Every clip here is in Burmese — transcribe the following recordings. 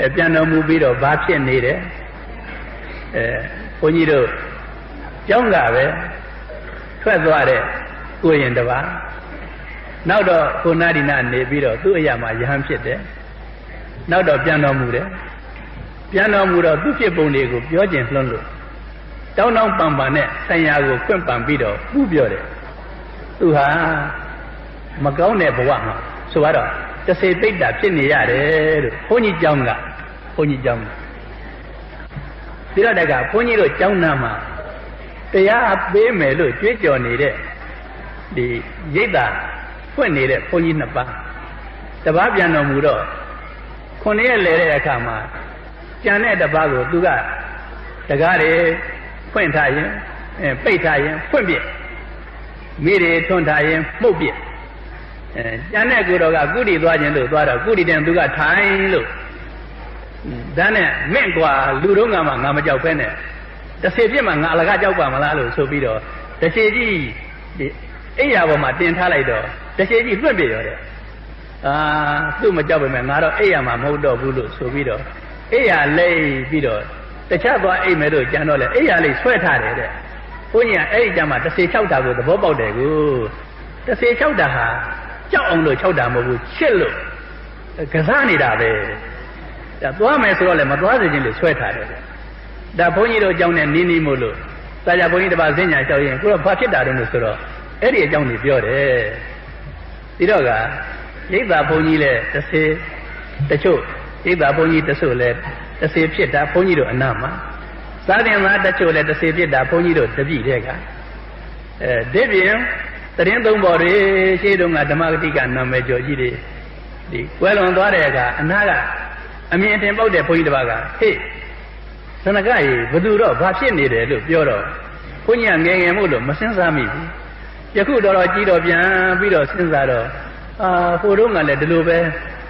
အဲပြန်တော်မူပြီးတော့ဘာဖြစ်နေတယ်အဲဘုန်းကြီးတို့ကျောင်းကပဲထွက်သွားတဲ့ကိုရင်တပါးနောက်တော့ကိုနာဒီနာနေပြီးတော့သူ့အရာမှာယဟန်ဖြစ်တယ်နောက်တော့ပြန်တော်မူတယ်ပြန်တော်မူတော့သူ့ဖြစ်ပုံတွေကိုပြောကျင်လွှန်းလို့တောင်းတောင်းပန်ပန်နဲ့ဆံရကိုခွင့်ပန်ပြီးတော့ပူပြောတယ်သူဟာမကောင်းတဲ့ဘဝမှာဆိုတော့ တစေတိတ်တာဖြစ်နေရတယ်လို့ဘုန်းကြီးကျောင်းကဘုန်းကြီးကျောင်းကဒီတော့တကဘုန်းကြီးတို့ကျောင်းသားမှာတရားပေးမယ်လို့ကြွေးကြော်နေတဲ့ဒီရိတ်တာဖွင့်နေတဲ့ဘုန်းကြီးနှစ်ပါးတပားပြန်တော်မူတော့ခုနှစ်ရက်လဲတဲ့အခါမှာကြံတဲ့တပားကိုသူကတကားတွေဖွင့်ထားရင်အဲပိတ်ထားရင်ဖွင့်ပြမိတွေထွန်းထားရင်မှုတ်ပြ အဲကျန်တဲ့ကိုတော်ကကုဋီသွားခြင်းလို့သွားတော့ကုဋီတန်သူကထိုင်လို့ဒါနဲ့မင့်ကွာလူတော့ငါမှငါမကြောက်ပဲနဲ့တစ်စီပြစ်မှငါအလကားကြောက်ပါမလားလို့ဆိုပြီးတော့တစ်စီကြီးဒီအိယာပေါ်မှာတင်ထားလိုက်တော့တစ်စီကြီးလွတ်ပြရောတဲ့အာသူ့မကြောက်ပဲမဲ့ငါတော့အိယာမှာမဟုတ်တော့ဘူးလို့ဆိုပြီးတော့အိယာလိမ့်ပြီးတော့တခြားသွားအိမ်မယ်လို့ကြံတော့လေအိယာလိမ့်ဆွဲထားတယ်တဲ့ဘုန်းကြီးကအဲ့ဒီကြမှာတစ်စီ၆တာကိုသဘောပေါက်တယ်ကိုတစ်စီ၆တာဟာ ကြောက်အောင်လို့၆တာမဟုတ်ဘူးချစ်လို့ကစားနေတာပဲဒါသွားမယ်ဆိုတော့လည်းမသွားစေခြင်းလို့ဆွဲထားတယ်ဒါဘုန်းကြီးတို့အကြောင်းနဲ့နီးနီးမို့လို့စာကြဘုန်းကြီးတစ်ပါးစဉ္ညာလျှောက်ရင်ကိုတော့ဘာဖြစ်တာတုံးလို့ဆိုတော့အဲ့ဒီအကြောင်းကိုပြောတယ်ဒီတော့ကရိပ်သာဘုန်းကြီးလည်းတစ်စေတချို့ရိပ်သာဘုန်းကြီးတချို့လည်းတစ်စေဖြစ်တာဘုန်းကြီးတို့အနာမှာသာသင်သားတချို့လည်းတစ်စေဖြစ်တာဘုန်းကြီးတို့တပြည့်တဲ့ကအဲဒီပြင် တရင်သုံးပေါ်တွေရှေးတုန်းကဓမ္မဂတိကနာမည်ကျော်ကြီးတွေဒီကွယ်လွန်သွားတဲ့အခါအနာကအမြင်တင်ပေါက်တဲ့ဘုန်းကြီးတစ်ပါးကဟေ့သနကရေဘသူတော့ဘာဖြစ်နေတယ်လို့ပြောတော့ဘုန်းကြီးကငယ်ငယ်မို့လို့မစင်စားမိဘူးယခုတော့တော့ကြီးတော့ပြန်ပြီးတော့စဉ်းစားတော့အာဟိုတုန်းကလည်းဒီလိုပဲ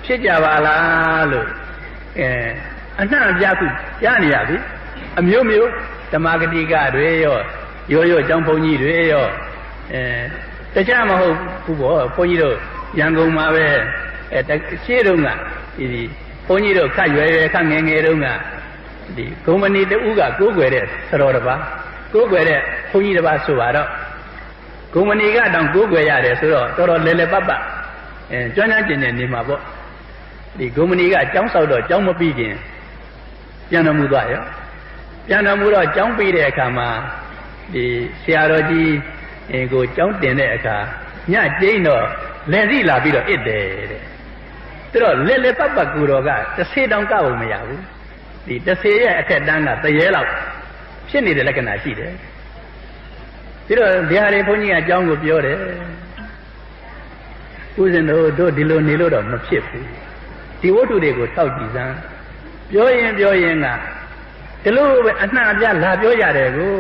ဖြစ်ကြပါလားလို့အဲအနှံ့အပြားခုကြားနေရပြီအမျိုးမျိုးဓမ္မဂတိကတွေရောရိုးရိုးအကြောင်းဘုန်းကြီးတွေရောအဲ တခြားမဟုတ်ဘူးပေါ့ဘုန်းကြီးတို့ရန်ကုန်မှာပဲအဲရှေ့တုန်းကဒီဘုန်းကြီးတို့ခတ်ရွယ်ရွယ်ခတ်ငယ်ငယ်တုန်းကဒီဂုံမဏီတူကကိုးကွယ်တဲ့သတော်တစ်ပါးကိုးကွယ်တဲ့ဘုန်းကြီးတစ်ပါးဆိုပါတော့ဂုံမဏီကတောင်ကိုးကွယ်ရတယ်ဆိုတော့တော်တော်လဲလဲပတ်ပတ်အဲကျွမ်းကျွမ်းကျင်ကျင်နေမှာပေါ့ဒီဂုံမဏီကအကြောင်းဆောက်တော့ကြောင်းမပြီးခင်ပြန်တော်မူသွားရောပြန်တော်မူတော့ကြောင်းပြီးတဲ့အခါမှာဒီဆရာတော်ကြီး အဲကိုကြောင်းတင်တဲ့အခါညကျိန်းတော့လက်စီလာပြီးတော့အစ်တယ်တဲ့သူတော့လဲလဲပတ်ပတ်ကူတော်ကတစ်ဆေတောင်ကောက်မရဘူးဒီတစ်ဆေရဲ့အခက်တန်းကတရေလောက်ဖြစ်နေတဲ့လက္ခဏာရှိတယ်ပြီးတော့ဒီဟာတွေဘုန်းကြီးကအကြောင်းကိုပြောတယ်ဦးဇင်းတို့တို့ဒီလိုနေလို့တော့မဖြစ်ဘူးဒီဝတ္ထုတွေကိုတောက်ကြည့်စမ်းပြောရင်ပြောရင်ကဒီလိုပဲအနှံ့အပြားလာပြောရတယ်ကို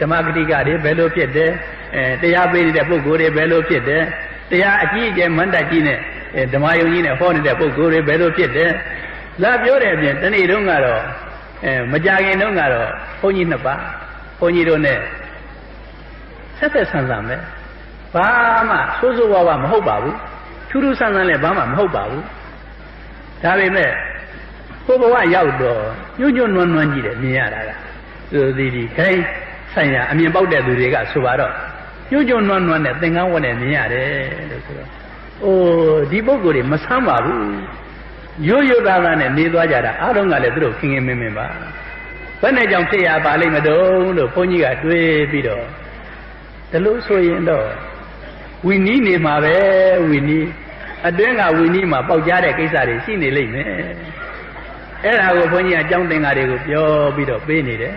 ဓမ္မဂတိကတွေဘယ်လိုဖြစ်တယ်အဲတရားပေးတဲ့ပုဂ္ဂိုလ်တွေဘယ်လိုဖြစ်တယ်တရားအကြီးအကျယ်မန္တကြီးနဲ့ဓမ္မယုံကြီးနဲ့ဟောနေတဲ့ပုဂ္ဂိုလ်တွေဘယ်လိုဖြစ်တယ်လာပြောတဲ့အပြင်တနေ့တုန်းကတော့အဲမကြခင်တုန်းကတော့ဘုန်းကြီးနှစ်ပါးဘုန်းကြီးတို့နဲ့ဆက်ဆက်ဆန်းဆန်းပဲဘာမှဆိုးဆိုးဝါးဝါမဟုတ်ပါဘူးထူးထူးဆန်းဆန်းလည်းဘာမှမဟုတ်ပါဘူးဒါပေမဲ့ဘုဘဝရောက်တော့ညွညွနွမ်းနွမ်းကြီးတယ်မြင်ရတာကသူဒီဒီခိုင်း ဆိုင်ရာအမြင်ပေါက်တဲ့သူတွေကဆိုပါတော့ညွညွနွမ်းနွမ်းနဲ့သင်္ကန်းဝတ်နဲ့မြင်ရတယ်လို့ဆိုတော့အိုးဒီပုဂ္ဂိုလ်တွေမဆမ်းပါဘူးရိုးရိုးသားသားနဲ့နေသွားကြတာအားလုံးကလည်းသူတို့ခင်ခင်မင်းမင်းပါဘယ်နဲ့ကြောင့်ဖြစ်ရပါလိမ့်မတုံးလို့ဘုန်းကြီးကတွေးပြီးတော့ဒါလို့ဆိုရင်တော့ဝီနီးနေမှာပဲဝီနီးအတွင်းကဝီနီးမှာပေါက်ကြတဲ့ကိစ္စတွေရှိနေလိမ့်မယ်အဲ့ဒါကိုဘုန်းကြီးအကြောင်းသင်္ကာတွေကိုပြောပြီးတော့ပေးနေတယ်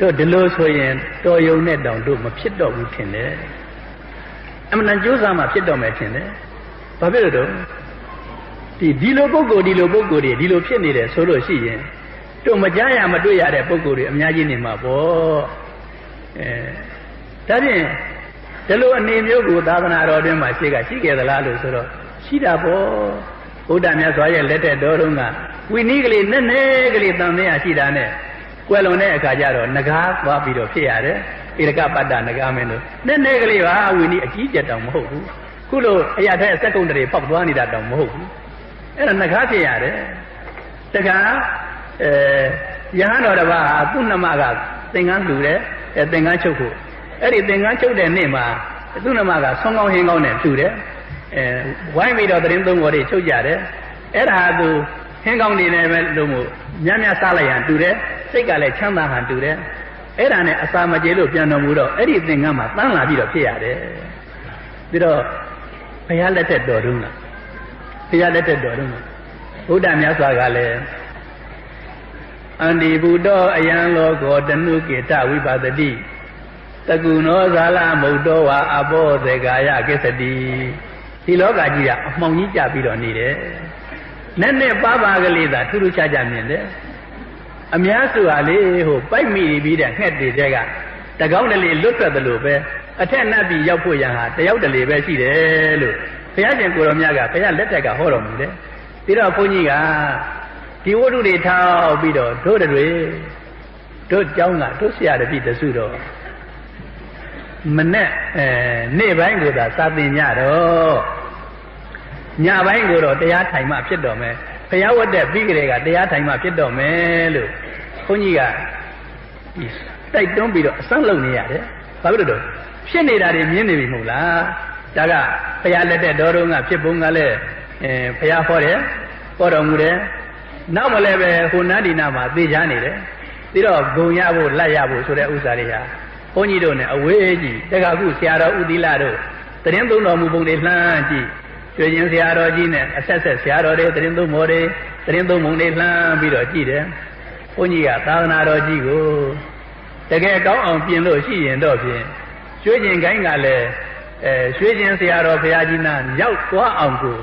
တို့ဒီလိုဆိုရင်တော်ယုံနဲ့တောင်တို့မဖြစ်တော့ဘူးထင်တယ်အမှန်တန်ကြိုးစားမှဖြစ်တော့မယ်ထင်တယ်ဘာဖြစ်လို့တော့ဒီဒီလိုပုံကိုယ်ဒီလိုပုံကိုယ်တွေဒီလိုဖြစ်နေတယ်ဆိုလို့ရှိရင်တို့မကြားရမတွေ့ရတဲ့ပုံကိုယ်တွေအများကြီးနေမှာပေါ့အဲဒါဖြင့်ဒီလိုအနေမျိုးကိုသာသနာတော်တွင်မှာရှိကရှိခဲ့သလားလို့ဆိုတော့ရှိတာပေါ့ဘုရားမြတ်စွာရဲ့လက်ထက်တော်တုန်းကဝိနည်းကလေးနဲ့နဲ့ကလေးတန်မြာရှိတာနဲ့ ကွယ်လွန်တဲ့အခါကျတော့ငကားသွားပြီးတော့ဖြစ်ရတယ်ဧရကပတ္တငကားမင်းတို့နဲ့နဲ့ကလေးပါဝိနည်းအကြီးကျယ်တောင်မဟုတ်ဘူးခုလိုအရာထဲစက်ကုံတရေပေါက်သွားနေတာတောင်မဟုတ်ဘူးအဲ့ဒါနှကားဖြစ်ရတယ်တခါအဲယဟန်တော်တစ်ပါးဟာသူ့နှမကသင်္ကန်းလှူတယ်အဲသင်္ကန်းချုပ်ဖို့အဲ့ဒီသင်္ကန်းချုပ်တဲ့နေ့မှာသူ့နှမကဆွမ်းကောင်းဟင်းကောင်းနဲ့လှူတယ်အဲဝိုင်းပြီးတော့သတင်းသုံးပေါ်တွေချုပ်ကြတယ်အဲ့ဒါဟာသူဟင်းကောင်းနေတယ်ပဲလို့မို့ညံ့ညံ့စားလိုက်ရန်တူတယ် စိတ်ကလည်းချမ်းသာဟန်တူတယ်အဲ့ဒါနဲ့အစာမကြေလို့ပြန်တော်မူတော့အဲ့ဒီသင်္ကန်းမှာတန်းလာပြီးတော့ဖြစ်ရတယ်ပြီးတော့ဘုရားလက်ထက်တော်တုန်းကဘုရားလက်ထက်တော်တုန်းကဘုရားမြတ်စွာကလည်းအန္တိဘုဒ္ဓအယံလောကောတနုကေတဝိပါဒတိတကုနောဇာလမုတ်တော်ဝါအဘောသေကာယကိစ္စတိဒီလောကကြီးကအမှောင်ကြီးကြပြီးတော့နေတယ်နဲ့နဲ့ပါပါကလေးသာထူးထူးခြားခြားမြင်တယ် အများစုဟာလေဟိုပိုက်မိပြီးတဲ့ငှက်တွေတဲကတကောင်းတလေလွတ်ထွက်တယ်လို့ပဲအထက်နတ်ပြည်ရောက်ဖို့ရန်ဟာတယောက်တလေပဲရှိတယ်လို့ဘုရားရှင်ကိုရောမြတ်ကဘုရားလက်ထက်ကဟောတော်မူတယ်ပြီးတော့ဘုန်းကြီးကဒီဝတ္ထုတွေထောက်ပြီးတော့တို့တွေတို့เจ้าကတို့ဆရာတပည့်တစုတော့မနဲ့အဲနေ့ပိုင်းကိုသာစာသင်ကြတော့ညပိုင်းကိုတော့တရားထိုင်မှဖြစ်တော်မယ် ဘုရားဝတ်တဲ့ပြီးကြတဲ့ကတရားထိုင်မှဖြစ်တော်မယ်လို့ဘုန်းကြီးကဒီတိုက်တွန်းပြီးတော့အစမ်းလုပ်နေရတယ်ဘာဖြစ်လို့တော့ဖြစ်နေတာတွေမြင်နေပြီမဟုတ်လားဒါကဘုရားလက်တဲ့တော်တော်ကဖြစ်ပုံကလည်းအဲဘုရားဟောတယ်ဟောတော်မူတယ်နောက်မလဲပဲဟိုနန်းဒီနာမှာသိချနေတယ်ပြီးတော့ဂုံရဖို့လက်ရဖို့ဆိုတဲ့ဥစ္စာတွေဟာဘုန်းကြီးတို့ ਨੇ အဝေးကြီးတက္ကခုဆရာတော်ဥသီလတို့တရင်သုံးတော်မူပုံတွေလှမ်းကြည့် ကျွေးချင်းဆရာတော်ကြီးနဲ့အဆက်ဆက်ဆရာတော်တွေတရင်သုံးမော်တွေတရင်သုံးမုံတွေလှမ်းပြီးတော့ကြည့်တယ်ဘုန်းကြီးကသာသနာတော်ကြီးကိုတကယ်ကောင်းအောင်ပြင်လို့ရှိရင်တော့ဖြင့်ကျွေးချင်းကိုင်းကလည်းအဲရွှေချင်းဆရာတော်ဘုရားကြီးနာရောက်သွားအောင်ကို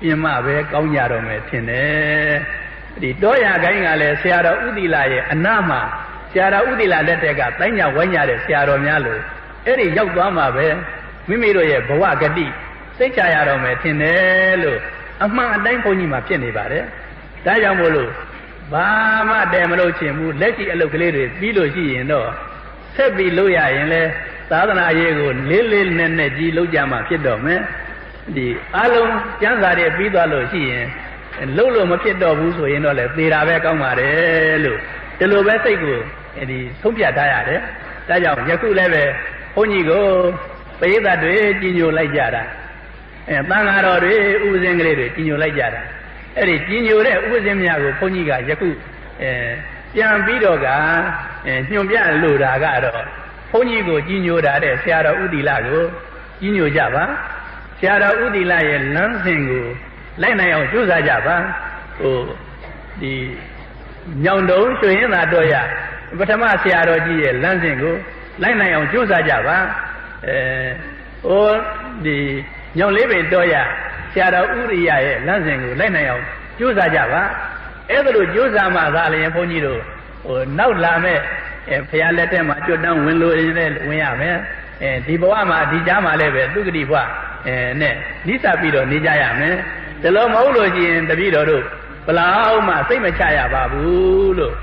ပြင်မှပဲကောင်းကြတော့မယ်ထင်တယ်ဒီတောရကိုင်းကလည်းဆရာတော်ဥသီလရဲ့အနာမှာဆရာတော်ဥသီလလက်ထက်ကတိုင်းညာဝိုင်းညာတဲ့ဆရာတော်များလို့အဲ့ဒီရောက်သွားမှာပဲမိမိတို့ရဲ့ဘဝဂတိ စိတ်ချရတော့မယ်ထင်တယ်လို့အမှန်အတိုင်းဘုန်းကြီးမှာဖြစ်နေပါတယ်ဒါကြောင့်မို့လို့ဘာမှတည်မလို့ချင်ဘူးလက်ရှိအလုပ်ကလေးတွေပြီးလို့ရှိရင်တော့ဆက်ပြီးလုပ်ရရင်လဲသာသနာရေးကိုလေးလေးနက်နက်ကြီးလုပ်ကြမှာဖြစ်တော့မယ်ဒီအလုံးကျမ်းစာတွေပြီးသွားလို့ရှိရင်လှုပ်လို့မဖြစ်တော့ဘူးဆိုရင်တော့လေသေတာပဲကောင်းပါတယ်လို့ဒီလိုပဲစိတ်ကိုဒီဆုံးဖြတ်ထားရတယ်ဒါကြောင့်ယခုလည်းပဲဘုန်းကြီးကိုပရိသတ်တွေကြီးညိုလိုက်ကြတာ အဲတန်ဃာတော်တွေဥပဇင်းကလေးတွေကြီးညိုလိုက်ကြတာအဲ့ဒီကြီးညိုတဲ့ဥပဇင်းများကိုဘုန်းကြီးကယခုအဲပြန်ပြီးတော့ကအဲညွန်ပြလို့တာကတော့ဘုန်းကြီးကိုကြီးညိုတာတဲ့ဆရာတော်ဥတီလကိုကြီးညိုကြပါဆရာတော်ဥတီလရဲ့လမ်းစဉ်ကိုလိုက်နိုင်အောင်ကြိုးစားကြပါဟိုဒီညောင်တုံရွှေရင်သာတော့ရပထမဆရာတော်ကြီးရဲ့လမ်းစဉ်ကိုလိုက်နိုင်အောင်ကြိုးစားကြပါအဲဟိုဒီ ညောင်လေးပင်တော့ရဆရာတော်ဥရိယရဲ့လမ်းစဉ်ကိုလိုက်နိုင်အောင်ကြိုးစားကြပါအဲ့ဒါလို့ကြိုးစားမှသာလည်းဘုန်းကြီးတို့ဟိုနောက်လာမဲ့အဲဖရာလက်ထက်မှာကျွတ်တန်းဝင်လို့ရင်လည်းဝင်ရမယ်အဲဒီဘဝမှာဒီကြားမှာလည်းပဲသူဂတိဘဝအဲနဲ့နိစ္စပြီးတော့နေကြရမယ်ဒါလို့မဟုတ်လို့ရှိရင်တပည့်တော်တို့ဘလောက်မှစိတ်မချရပါဘူးလို့